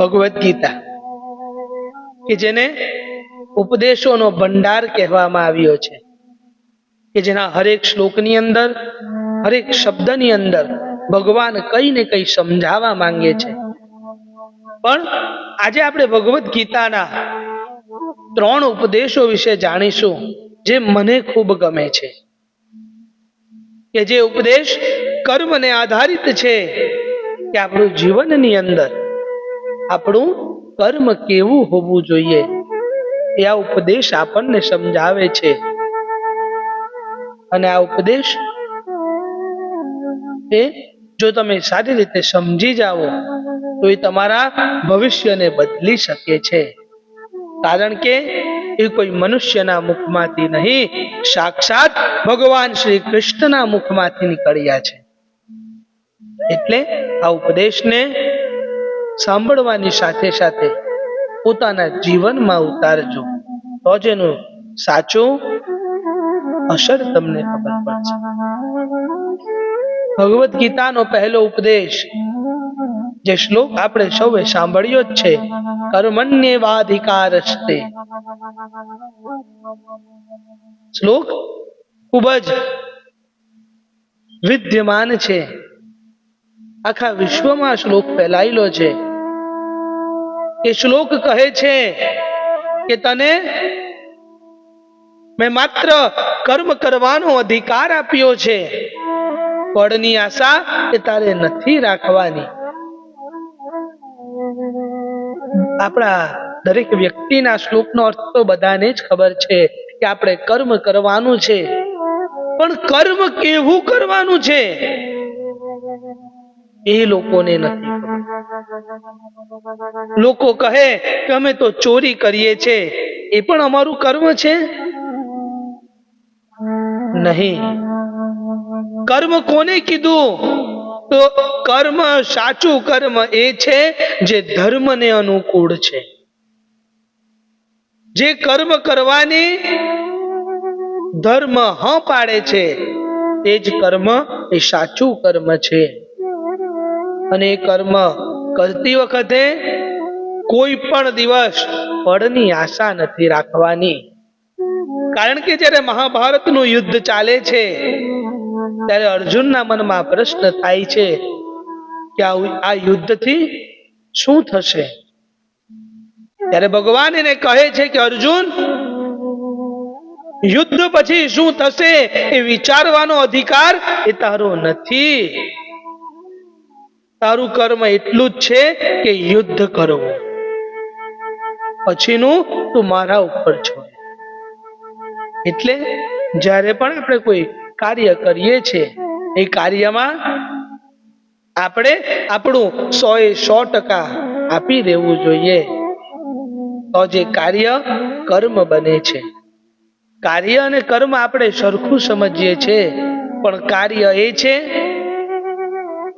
ભગવદ્ ગીતા, કે જેને ઉપદેશોનો ભંડાર કહેવામાં આવ્યો છે, કે જેના હરેક શ્લોકની અંદર, હરેક શબ્દની અંદર ભગવાન કઈ ને કઈ સમજાવવા માંગે છે. પણ આજે આપણે ભગવદ્ ગીતાના ત્રણ ઉપદેશો વિશે જાણીશું, જે મને ખૂબ ગમે છે. કે જે ઉપદેશ કર્મને આધારિત છે, કે આપણું જીવનની અંદર આપણું કર્મ કેવું હોવું જોઈએ? એ આ ઉપદેશ આપણને સમજાવે છે. અને આ ઉપદેશ એ જો તમે સારી રીતે સમજી જાઓ, તો એ તમારા ભવિષ્યને બદલી શકે છે. કારણ કે એ કોઈ મનુષ્યના મુખમાંથી નહીં, સાક્ષાત ભગવાન શ્રી કૃષ્ણના મુખમાંથી નીકળ્યા છે. એટલે આ ઉપદેશને સાંભળવાની સાથે સાથે પોતાના જીવનમાં ઉતારજો. તો જ એનું સાચું અસર તમને ખબર પડશે. ભગવદ્ ગીતાનો પહેલો ઉપદેશ જે શ્લોક આપણે સૌએ સાંભળ્યો જ છે કર્મણ્યેવાધિકારસ્તે શ્લોક ખૂબ જ વિદ્યમાન છે. આખા વિશ્વમાં શ્લોક ફેલાયેલો છે. એ શ્લોક કહે છે કે તને મેં માત્ર કર્મ કરવાનો અધિકાર આપ્યો છે. ફળની આશા એ તારે નથી રાખવાની. આપણા દરેક વ્યક્તિના શ્લોકનો અર્થ તો બધાને જ ખબર છે કે આપણે કર્મ કરવાનું છે. પણ કર્મ કેવું કરવાનું છે? એ લોકોને નથી. લોકો કહે કે અમે તો ચોરી કરીએ છે. એ પણ અમારું કર્મ છે? નહીં. કર્મ કોને કીધું? તો કર્મ, સાચું કર્મ એ છે જે ધર્મને અનુકૂળ છે. જે કર્મ કરવાની ધર્મ હ પાડે છે તે જ કર્મ, એ સાચું કર્મ છે. અને એ કર્મ કરતી વખતે કોઈ પણ દિવસ ફળની આશા નથી રાખવાની. કારણ કે જ્યારે મહાભારતનું યુદ્ધ ચાલે છે, ત્યારે અર્જુનના મનમાં પ્રશ્ન થાય છે કે આ યુદ્ધથી શું થશે? ત્યારે ભગવાન એને કહે છે કે, અર્જુન, યુદ્ધ પછી શું થશે એ વિચારવાનો અધિકાર એ તારો નથી. તારું કર્મ એટલું જ છે કે યુદ્ધ કરવું પછીનું તું મારા ઉપર છોડ એટલે જ્યારે પણ આપણે કોઈ કાર્ય કરીએ છીએ, એ કાર્યમાં આપણે આપણું સો એ સો ટકા આપી દેવું જોઈએ. તો જે કાર્ય કર્મ બને છે. કાર્ય અને કર્મ આપણે સરખું સમજીએ છીએ, પણ કાર્ય એ છે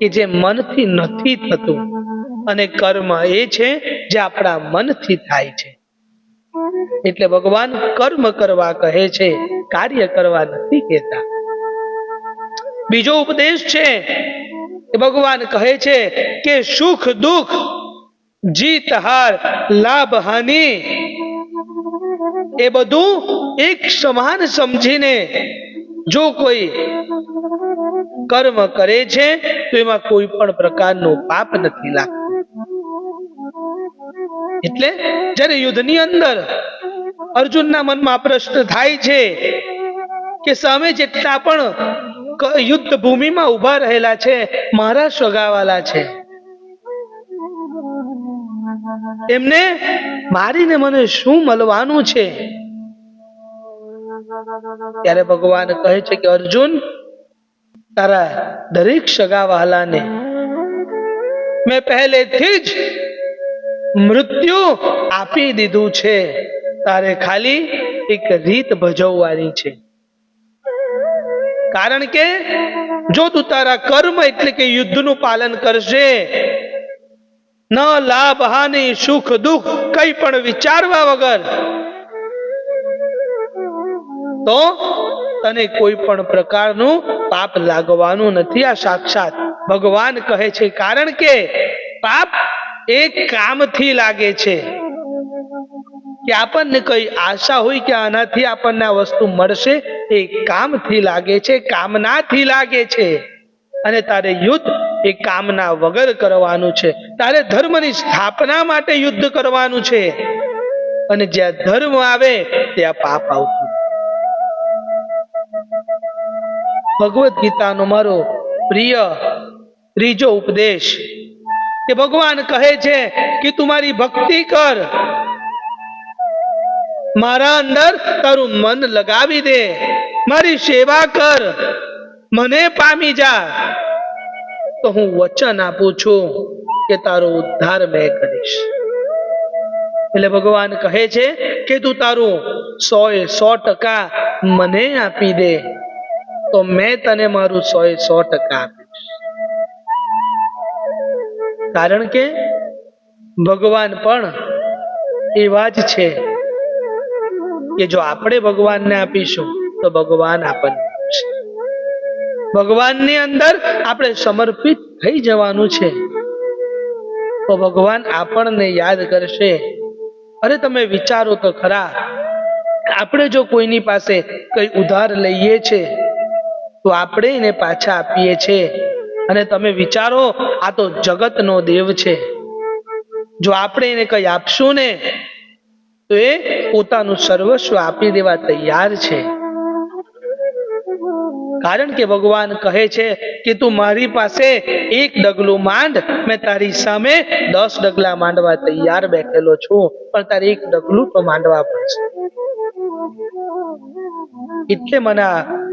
કે જે મનથી નથી થતું અને કર્મ એ છે જે આપણા મનથી થાય છે. એટલે ભગવાન કર્મ કરવા કહે છે, કાર્ય કરવા નથી કહેતા. બીજો ઉપદેશ છે ભગવાન કહે છે કે સુખ દુઃખ, જીત, હાર, લાભ, હાનિ એ બધું એક સમાન સમજીને જો કોઈ કર્મ કરે છે, તો એમાં કોઈ પણ પ્રકારનું પાપ નથી લાગતું. એટલે જ્યારે યુદ્ધની અંદર અર્જુનના મનમાં પ્રશ્ન થાય છે કે સામે જેટલા પણ યુદ્ધ ભૂમિમાં ઊભા રહેલા છે, મારા સગાવાલા છે, એમને મારીને મને શું મળવાનું છે? ત્યારે ભગવાન કહે છે કે અર્જુન તારા દરેક સગાવાલાને મેં પહેલેથી જ મૃત્યુ આપી દીધું છે. તારે ખાલી એક રીત ભજવવાની છે. કારણ કે જો તું તારા કર્મ એટલે કે યુદ્ધનું પાલન કરશે, ન લાભ, હાનિ, સુખ, દુઃખ કઈ પણ વિચારવા વગર, તો તને કોઈ પણ પ્રકારનું પાપ લાગવાનું નથી આ સાક્ષાત. ભગવાન કહે છે, કારણ કે પાપ એ કામથી લાગે છે. કે આપણને કઈ આશા હોય કે આનાથી આપણને આ વસ્તુ મળશે, એ કામથી લાગે છે, કામનાથી લાગે છે. અને તારે યુદ્ધ એ કામના વગર કરવાનું છે. તારે ધર્મની સ્થાપના માટે યુદ્ધ કરવાનું છે. અને જ્યાં ધર્મ આવે, ત્યાં પાપ આવતું ભગવદ્ ગીતાનો મારો પ્રિય ત્રીજો ઉપદેશ. કે ભગવાન કહે છે કે તું મારી ભક્તિ કર. મારા અંદર તારું મન લગાવી દે. મારી સેવા કર. મને પામી જા. તો હું વચન આપું છું કે તારો ઉદ્ધાર મેં કરીશ. એટલે ભગવાન કહે છે કે તું તારું સો એ સો ટકા મને આપી દે. તો મેં તને મારું સો એ સો ટકા આપીશ કારણ કે ભગવાન પણ એવા જ છે કે જો આપણે ભગવાનને આપીશું તો ભગવાન આપણને ભગવાનની અંદર આપણે સમર્પિત થઈ જવાનું છે. તો ભગવાન આપણને યાદ કરશે. અરે તમે વિચારો તો ખરા. આપણે જો કોઈની પાસે કઈ ઉધાર લઈએ છે તો આપણે એને પાછા આપીએ છીએ અને તમે વિચારો, આ તો જગતનો દેવ છે. જો આપણે એને કંઈ આપશું ને, તો એ પોતાનું સર્વસ્વ આપી દેવા તૈયાર છે. કારણ કે ભગવાન કહે છે કે તું મારી પાસે એક ડગલું માંડ, મેં તારી સામે દસ ડગલા માંડવા તૈયાર બેઠેલો છું, પણ તારે એક ડગલું તો માંડવા પડશે. એટલે મને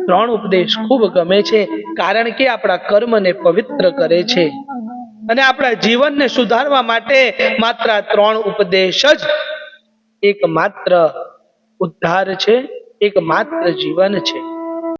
ત્રણ ઉપદેશ ખૂબ ગમે છે, કારણ કે આપણા કર્મને પવિત્ર કરે છે. અને આપણા જીવનને સુધારવા માટે માત્ર ત્રણ ઉપદેશ જ એક માત્ર ઉદ્ધાર છે એક માત્ર જીવન છે.